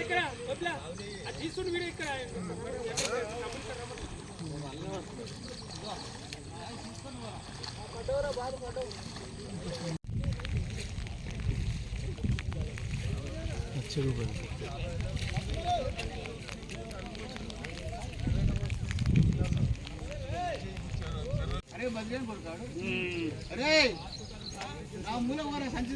ఇక్కడ వదిలా అది తీసుకుని వీడియో ఇక్కడ అరే బదిలేని కొడుకాడు అరే నా మూల పోరా సంచి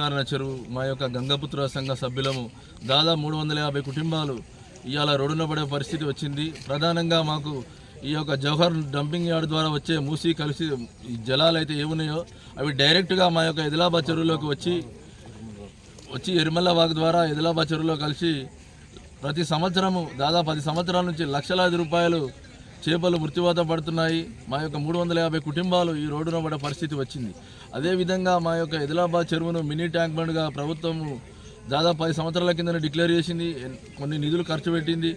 నారాయణ చెరువు మా యొక్క గంగపుత్ర సంఘ సభ్యులము. దాదాపు మూడు వందల యాభై కుటుంబాలు ఇవాళ రోడ్డున పడే పరిస్థితి వచ్చింది. ప్రధానంగా మాకు ఈ యొక్క జవహర్ డంపింగ్ యార్డ్ ద్వారా వచ్చే మూసి కలిసి ఈ జలాలు అయితే ఏమున్నాయో అవి డైరెక్ట్గా మా యొక్క ఎదిలాబాద్ చెరువులోకి వచ్చి వచ్చి ఎరిమల్ల వాగు ద్వారా ఎదిలాబాద్ చెరువులో కలిసి ప్రతి సంవత్సరము దాదాపు పది సంవత్సరాల నుంచి లక్షలాది రూపాయలు చేపలు మృత్యువాత పడుతున్నాయి. మా యొక్క మూడు వందల యాభై కుటుంబాలు ఈ రోడ్డున పడే పరిస్థితి వచ్చింది. అదేవిధంగా మా యొక్క ఎదిలాబాద్ చెరువును మినీ ట్యాంక్ బండ్గా ప్రభుత్వము దాదాపు పది సంవత్సరాల కింద డిక్లేర్ చేసింది. కొన్ని నిధులు ఖర్చు పెట్టింది.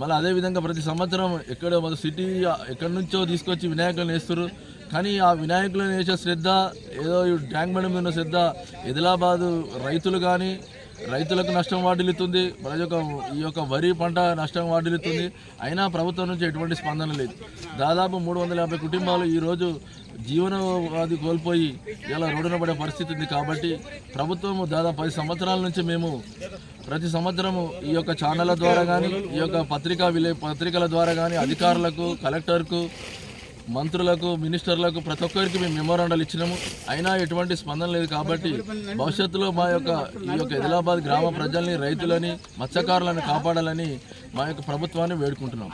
మళ్ళీ అదేవిధంగా ప్రతి సంవత్సరం ఎక్కడ మన సిటీ ఎక్కడి నుంచో తీసుకొచ్చి వినాయకులను వేస్తారు కానీ ఆ వినాయకులను వేసే శ్రద్ధ ఏదో ఈ ట్యాంక్ బండ్ మీద ఉన్న శ్రద్ధ ఎదిలాబాదు రైతులు కానీ రైతులకు నష్టం వాటిల్లుతుంది మన యొక్క ఈ యొక్క వరి పంట నష్టం వాటిల్లుతుంది. అయినా ప్రభుత్వం నుంచి ఎటువంటి స్పందన లేదు. దాదాపు మూడు వందల యాభై కుటుంబాలు ఈరోజు జీవనోపాధి కోల్పోయి ఇలా రోడ్డున పడే పరిస్థితి ఉంది కాబట్టి ప్రభుత్వము దాదాపు పది సంవత్సరాల నుంచి మేము ప్రతి సంవత్సరము ఈ యొక్క ఛానళ్ళ ద్వారా కానీ ఈ యొక్క పత్రికా విలే పత్రికల ద్వారా కానీ అధికారులకు కలెక్టర్కు మంత్రులకు మినిస్టర్లకు ప్రతి ఒక్కరికి మేము మెమోరాండాలు ఇచ్చినాము. అయినా ఎటువంటి స్పందన లేదు కాబట్టి భవిష్యత్తులో మా యొక్క ఈ యొక్క ఆదిలాబాద్ గ్రామ ప్రజల్ని రైతులని మత్స్యకారులను కాపాడాలని మా యొక్క ప్రభుత్వాన్ని వేడుకుంటున్నాం.